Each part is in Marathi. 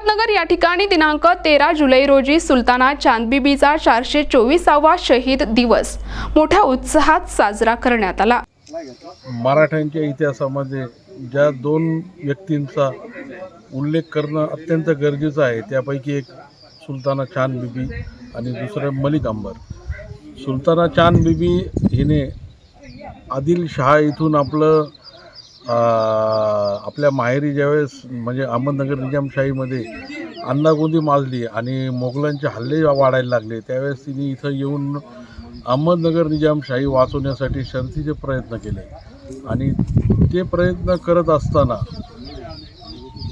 अहमदनगर या ठिकाणी दिनांक तेरा जुलै रोजी सुलताना चांदबीबीचा चारशे चोवीसावा शहीद दिवस मोठ्या उत्साहात साजरा करण्यात आला. मराठ्यांच्या इतिहासामध्ये ज्या दोन व्यक्तींचा उल्लेख करणं अत्यंत गरजेचं आहे त्यापैकी एक सुलताना चांद बीबी आणि दुसरं मलिक अंबर. सुलताना चांद बीबी हिने आदिल शहा इथून आपलं आपल्या माहेरी ज्यावेळेस म्हणजे अहमदनगर निजामशाहीमध्ये अन्नागोंदी माजली आणि मोगलांचे हल्ले वाढायला लागले त्यावेळेस तिने इथं येऊन अहमदनगर निजामशाही वाचवण्यासाठी शर्थीचे प्रयत्न केले. आणि ते प्रयत्न करत असताना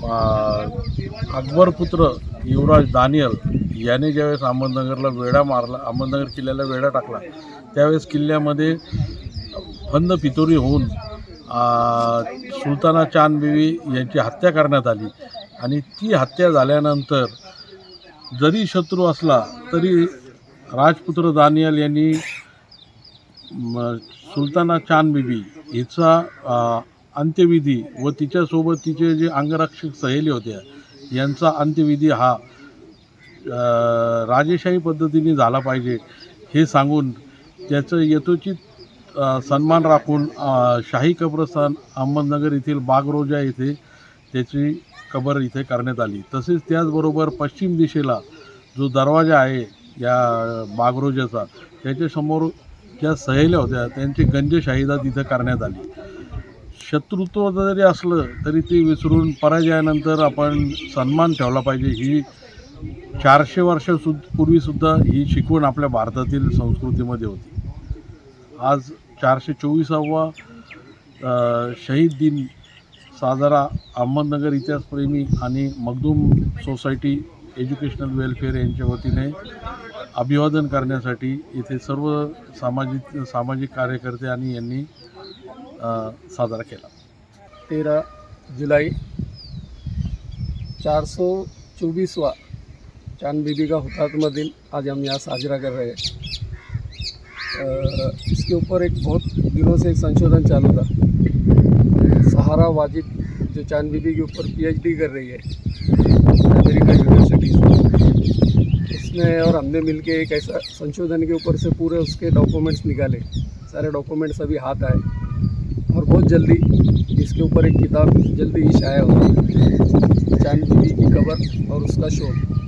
अकबरपुत्र अकबर पुत्र युवराज दानियल याने ज्यावेळेस अहमदनगरला वेढा मारला अहमदनगर किल्ल्याला वेढा टाकला त्यावेळेस किल्ल्यामध्ये फंद पितोरी होऊन सुलताना चांद बिबी यांची हत्या करण्यात आली. आणि ती हत्या झाल्यानंतर जरी शत्रू असला तरी राजपुत्र दानियल यांनी सुलताना चांद बिबी हिचा अंत्यविधी व तिच्यासोबत तिचे जे अंगरक्षक सहेली होत्या यांचा अंत्यविधी हा राजेशाही पद्धतीने झाला पाहिजे हे सांगून त्याचं यथोचित सन्मान राखून शाही कब्रस्तान अहमदनगर येथील बागरोजा येथे त्याची कबर इथे करण्यात आली. तसेच त्याचबरोबर पश्चिम दिशेला जो दरवाजा आहे या बागरोजाचा त्याच्यासमोर ज्या सहेल्या होत्या त्यांची गंज शाहिदा तिथं करण्यात आली. शत्रुत्व जरी असलं तरी ते विसरून पराजयानंतर आपण सन्मान ठेवला पाहिजे. ही चारशे वर्षासु पूर्वीसुद्धा ही शिकवण आपल्या भारतातील संस्कृतीमध्ये होती. आज चारशे चोवीसावा शहीद दिन साजरा अहमदनगर इतिहासप्रेमी आणि मखदूम सोसायटी एज्युकेशनल वेलफेअर यांच्या वतीने अभिवादन करण्यासाठी इथे सर्व सामाजिक सामाजिक कार्यकर्ते आणि यांनी साजरा केला. तेरा जुलै चार सौ चौबीसवा चांद बीबी का हुतात्मा दिन आज हम यहाँ साजरा कर रहे हैं इसके ऊपर एक बहुत दिनों से एक संशोधन चालू था। सहारा वाजिद, जो चाँद बीबी के ऊपर पीएचडी कर रही है अमेरिका यूनिवर्सिटी से। उसने और हमने मिलके एक ऐसा संशोधन के ऊपर से पूरे उसके डॉक्यूमेंट्स निकाले। सारे डॉक्यूमेंट्स अभी हाथ आए। और बहुत जल्दी इसके ऊपर एक किताब जल्दी ही शाया होगी। चाँद बीबी की कबर और उसका शोध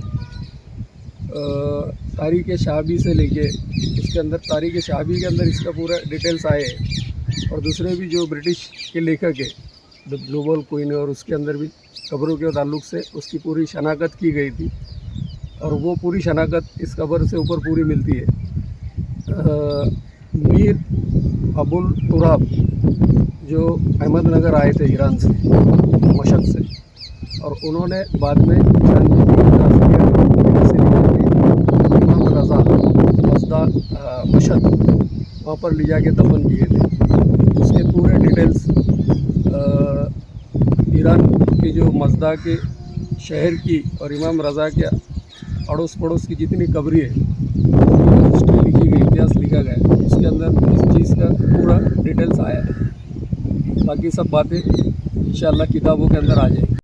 तारीख शाहबी से लेके इसके अंदर, तारीख शाबी के अंदर इसका पूरा डिटेल्स आए और दूसरे भी जो ब्रिटिश के लेखक है द ग्लोबल क्वीन और उसके अंदर भी खबरों के ताल्लुक से उसकी पूरी शनाख्त की गई थी। और वो पूरी शनाख्त इस खबर से ऊपर पूरी मिलती है। मीर अबुल तुराब जो अहमदनगर आए थे ईरान से मशद से। और उन्होंने बाद में इमाम रज़ा मजदा मशद वहाँ पर ले जाके दफन किए थे। उसके पूरे डिटेल्स ईरान के जो मजदा के शहर की और इमाम रज़ा के अड़ोस पड़ोस की जितनी कबरी है हिस्ट्री लिखी गई, इतिहास लिखा गया, उसके अंदर इस चीज़ का पूरा डिटेल्स आया है। बाकी सब बातें इंशाल्लाह किताबों के अंदर आ जाएगी।